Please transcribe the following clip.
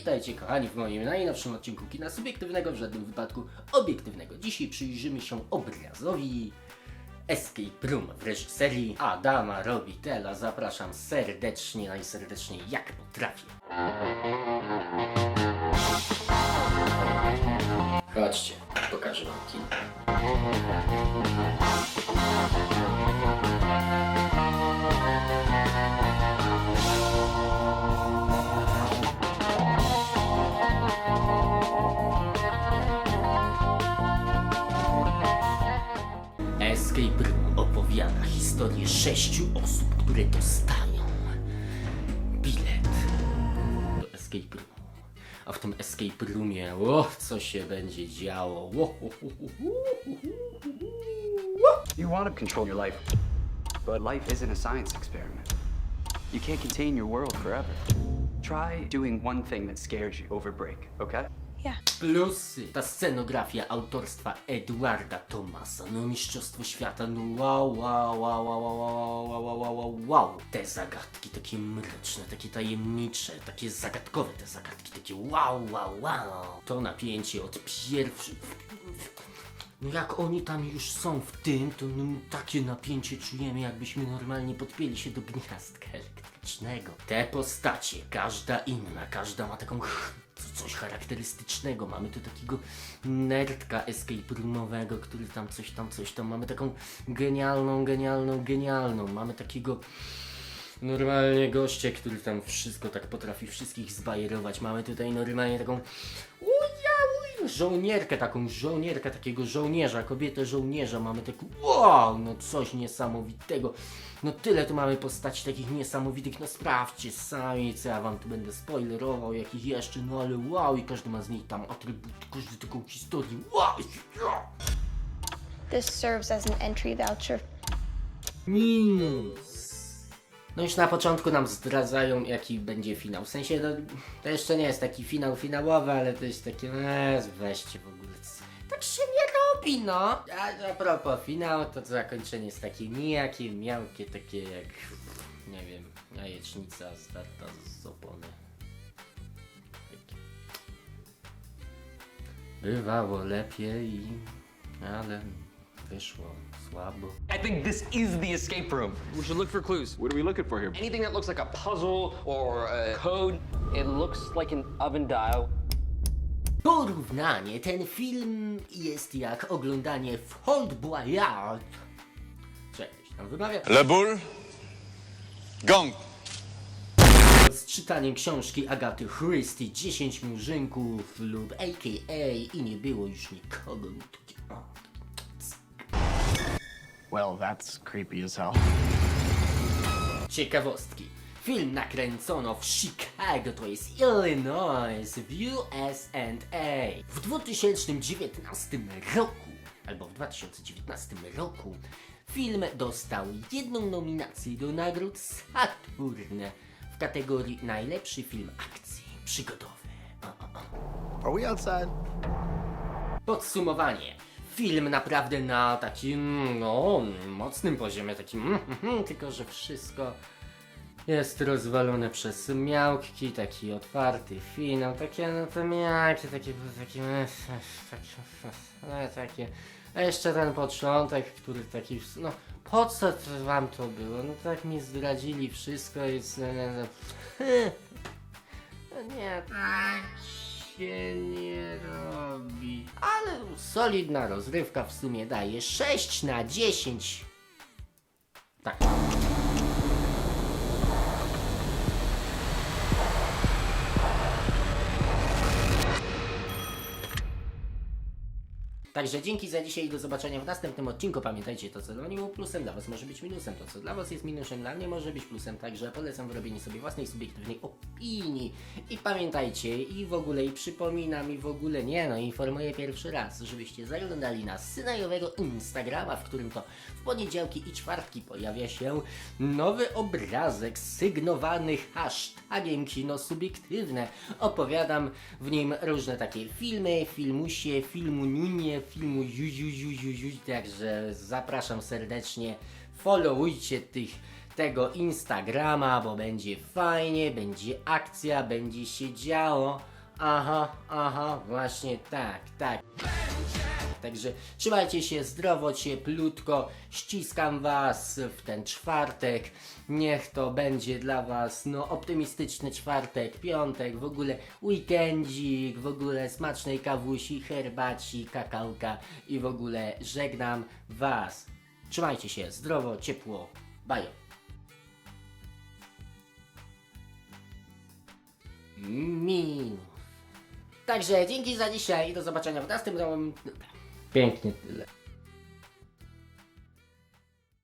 Witajcie kochani w moim najnowszym odcinku kina subiektywnego, w żadnym wypadku obiektywnego. Dzisiaj przyjrzymy się obrazowi Escape Room w reżyserii Adama Robitela. Zapraszam serdecznie, najserdeczniej jak potrafię. Chodźcie, pokażę wam kino. Escape Room opowiada historię sześciu osób, które dostają bilet do Escape Roomu. A w tym Escape Roomie, o, co się będzie działo? O. You want to control your life, but life isn't a science experiment. You can't contain your world forever. Try doing one thing that scares you over break, okay? Yeah. Plusy. Ta scenografia autorstwa Eduarda Tomasa. No mistrzostwo świata. No wow, wow, wow, wow, wow, wow, wow, wow, wow, wow. Te zagadki takie mroczne, takie tajemnicze, takie zagadkowe te zagadki, takie wow, wow, wow. To napięcie od pierwszych... No jak oni tam już są w tym, to no, takie napięcie czujemy, jakbyśmy normalnie podpięli się do gniazdka elektrycznego. Te postacie, każda inna, każda ma taką coś charakterystycznego. Mamy tu takiego nerdka escape roomowego, który tam coś tam, coś tam. Mamy taką genialną, genialną, genialną. Mamy takiego normalnie gościa, który tam wszystko tak potrafi wszystkich zbajerować. Mamy tutaj normalnie taką żołnierkę, taką żołnierkę, takiego żołnierza, kobietę żołnierza. Mamy tak wow, no coś niesamowitego. No tyle tu mamy postaci takich niesamowitych, no sprawdźcie sami, co ja wam tu będę spoilerował, jakich jeszcze, no ale wow, i każdy ma z niej tam atrybut, każdy taką historię, wow. This serves as an entry voucher. Minus. No już na początku nam zdradzają, jaki będzie finał. W sensie, no, to jeszcze nie jest taki finał finałowy, ale to jest takie, weźcie w ogóle. Tak się nie robi, no. A, a propos finał, to zakończenie jest takie nijakie, miałkie, takie jak, nie wiem, jajecznica zdarta z opony. Bywało lepiej, ale wyszło słabo. I think this is the escape room. We should look for clues. What are we looking for here? Anything that looks like a puzzle or a code. It looks like an oven dial. Porównanie. Ten film jest jak oglądanie w Hold Boyard. Czekaj, się tam wymawia. Le Boule. Gong. Z czytaniem książki Agaty Christie 10 murzynków lub AKA i nie było już nikogo. Takie, o, Well, that's creepy as hell. Ciekawostki. Film nakręcono w Chicago, to jest Illinois, w USA. W 2019 roku, albo w 2019 roku, film dostał jedną nominację do nagród Saturn w kategorii najlepszy film akcji przygodowy. O, o, o. Are we outside? Podsumowanie. Film naprawdę na takim, no, mocnym poziomie, takim, mm, mm, tylko że wszystko jest rozwalone przez miałki, taki otwarty finał, takie, no to miałki, takie, takie, takie, no, takie, a jeszcze ten początek, który taki, no, po co to wam to było? No tak mi zdradzili wszystko i, no nie, tak się nie robi. Ale solidna rozrywka w sumie daje 6 na 10. Tak. Także dzięki za dzisiaj i do zobaczenia w następnym odcinku. Pamiętajcie, to co dla mnie było plusem, dla Was może być minusem. To co dla Was jest minusem, dla mnie może być plusem. Także polecam wyrobienie sobie własnej subiektywnej opinii. I pamiętajcie, i w ogóle, i przypominam, i w ogóle nie, no informuję pierwszy raz, żebyście zaglądali na synajowego Instagrama, w którym to w poniedziałki i czwartki pojawia się nowy obrazek sygnowany hashtagiem kino subiektywne. Opowiadam w nim różne takie filmy, filmusie, filmu nunie, filmu ju, ju, ju, ju, ju, także zapraszam serdecznie, followujcie tych tego Instagrama, bo będzie fajnie, będzie akcja, będzie się działo. Aha, aha, właśnie tak, tak. Także trzymajcie się zdrowo, cieplutko. Ściskam Was w ten czwartek. Niech to będzie dla Was no, optymistyczny czwartek, piątek, w ogóle weekendzik, w ogóle smacznej kawusi, herbaci, kakałka i w ogóle żegnam Was. Trzymajcie się zdrowo, ciepło. Bajo. Minus. Także dzięki za dzisiaj i do zobaczenia w następnym. Pięknie tyle.